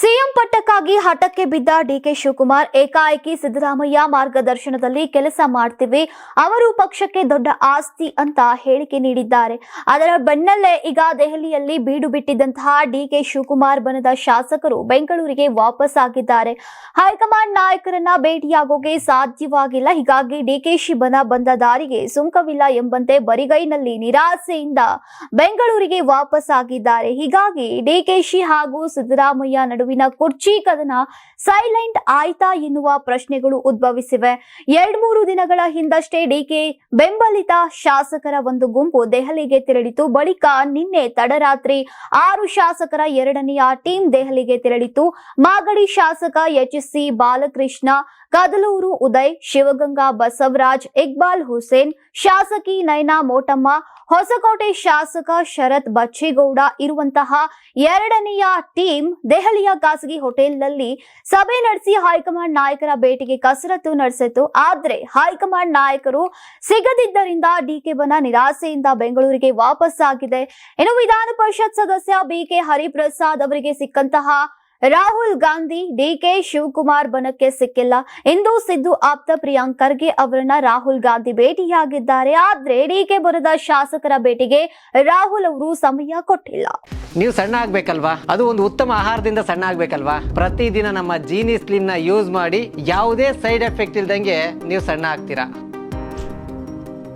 CM ಪಟ್ಟಕ್ಕಾಗಿ ಹಠಕ್ಕೆ ಬಿದ್ದ DK Shivakumar, ಏಕಾಏಕಿ ಸಿದ್ದರಾಮಯ್ಯ ಮಾರ್ಗದರ್ಶನದಲ್ಲಿ ಕೆಲಸ ಮಾಡ್ತೀವಿ. ಅವರು ಪಕ್ಷಕ್ಕೆ ದೊಡ್ಡ ಆಸ್ತಿ ಅಂತ ಹೇಳಿಕೆ ನೀಡಿದ್ದಾರೆ. ಅದರ ಬೆನ್ನಲ್ಲೇ ಈಗ ದೆಹಲಿಯಲ್ಲಿ ಬೀಡು ಬಿಟ್ಟಿದ್ದಂತಹ ಡಿಕೆ ಶಿವಕುಮಾರ್ ಬಣದ ಶಾಸಕರು ಬೆಂಗಳೂರಿಗೆ ವಾಪಸ್ ಆಗಿದ್ದಾರೆ ಹೈಕಮಾಂಡ್ ನಾಯಕರನ್ನ ಭೇಟಿಯಾಗೋಕೆ ಸಾಧ್ಯವಾಗಿಲ್ಲ. ಹೀಗಾಗಿ ಡಿಕೆಶಿ ಬನ ಬಂದ ದಾರಿಗೆ ಸುಂಕವಿಲ್ಲ ಎಂಬಂತೆ ಬರಿಗೈನಲ್ಲಿ ನಿರಾಸೆಯಿಂದ ಬೆಂಗಳೂರಿಗೆ ವಾಪಸ್ ಆಗಿದ್ದಾರೆ ಹೀಗಾಗಿ ಡಿಕೆಶಿ ಹಾಗೂ ಸಿದ್ದರಾಮಯ್ಯ ನಡುವಿನ ಕುರ್ಚಿ ಕದನ ಸೈಲೆಂಟ್ ಆಯ್ತಾ ಎನ್ನುವ ಪ್ರಶ್ನೆಗಳು ಉದ್ಭವಿಸಿವೆ. ಎರಡ್ಮೂರು ದಿನಗಳ ಹಿಂದಷ್ಟೇ ಡಿಕೆ ಬೆಂಬಲಿತ ಶಾಸಕರ ಒಂದು ಗುಂಪು ದೆಹಲಿಗೆ ತೆರಳಿತು. ಬಳಿಕ ನಿನ್ನೆ ತಡರಾತ್ರಿ ಆರು ಶಾಸಕರ ಎರಡನೆಯ ಟೀಂ ದೆಹಲಿಗೆ ತೆರಳಿತು. ಮಾಗಡಿ ಶಾಸಕ ಎಚ್ ಸಿ ಬಾಲಕೃಷ್ಣ, ಕದಲೂರು ಉದಯ್, ಶಿವಗಂಗಾ ಬಸವರಾಜ್, ಇಕ್ಬಾಲ್ ಹುಸೇನ್, ಶಾಸಕಿ ನಯನಾ ಮೋಟಮ್ಮ, ಹೊಸಕೋಟೆ ಶಾಸಕ ಶರತ್ ಬಚ್ಚೇಗೌಡ ಇರುವಂತಹ ಎರಡನೆಯ ಟೀಂ ದೆಹಲಿಯ ಖಾಸಗಿ ಹೋಟೆಲ್ನಲ್ಲಿ ಸಭೆ ನಡೆಸಿ ಹೈಕಮಾಂಡ್ ನಾಯಕರ ಭೇಟಿಗೆ ಕಸರತ್ತು ನಡೆಸಿತು ಆದ್ರೆ ಹೈಕಮಾಂಡ್ ನಾಯಕರು ಸಿಗದಿದ್ದರಿಂದ ಡಿಕೆ ಬನ ನಿರಾಸೆಯಿಂದ ಬೆಂಗಳೂರಿಗೆ ವಾಪಸ್ ಆಗಿದೆ ಇನ್ನು ವಿಧಾನ ಪರಿಷತ್ ಸದಸ್ಯ ಬಿಕೆ ಹರಿಪ್ರಸಾದ್ ಅವರಿಗೆ ಸಿಕ್ಕಂತಹ ರಾಹುಲ್ ಗಾಂಧಿ ಡಿಕೆ ಶಿವಕುಮಾರ್ ಬನಕ್ಕೆ ಸಿಕ್ಕಿಲ್ಲ. ಇಂದು ಸಿದ್ದು ಆಪ್ತ ಪ್ರಿಯಾಂಕ್ ಖರ್ಗೆ ಅವರನ್ನ ರಾಹುಲ್ ಗಾಂಧಿ ಭೇಟಿಯಾಗಿದ್ದಾರೆ. ಆದ್ರೆ ಡಿಕೆ ಬರದ ಶಾಸಕರ ಭೇಟಿಗೆ ರಾಹುಲ್ ಅವರು ಸಮಯ ಕೊಟ್ಟಿಲ್ಲ. ನೀವು ಸಣ್ಣ ಆಗ್ಬೇಕಲ್ವಾ? ಅದು ಒಂದು ಉತ್ತಮ ಆಹಾರದಿಂದ ಸಣ್ಣ ಆಗ್ಬೇಕಲ್ವಾ? ಪ್ರತಿದಿನ ನಮ್ಮ ಜೀನಿ ಸ್ಲಿಮ್ನ ಯೂಸ್ ಮಾಡಿ ಯಾವುದೇ ಸೈಡ್ ಎಫೆಕ್ಟ್ ಇಲ್ದಂಗೆ ನೀವು ಸಣ್ಣ ಆಗ್ತೀರಾ?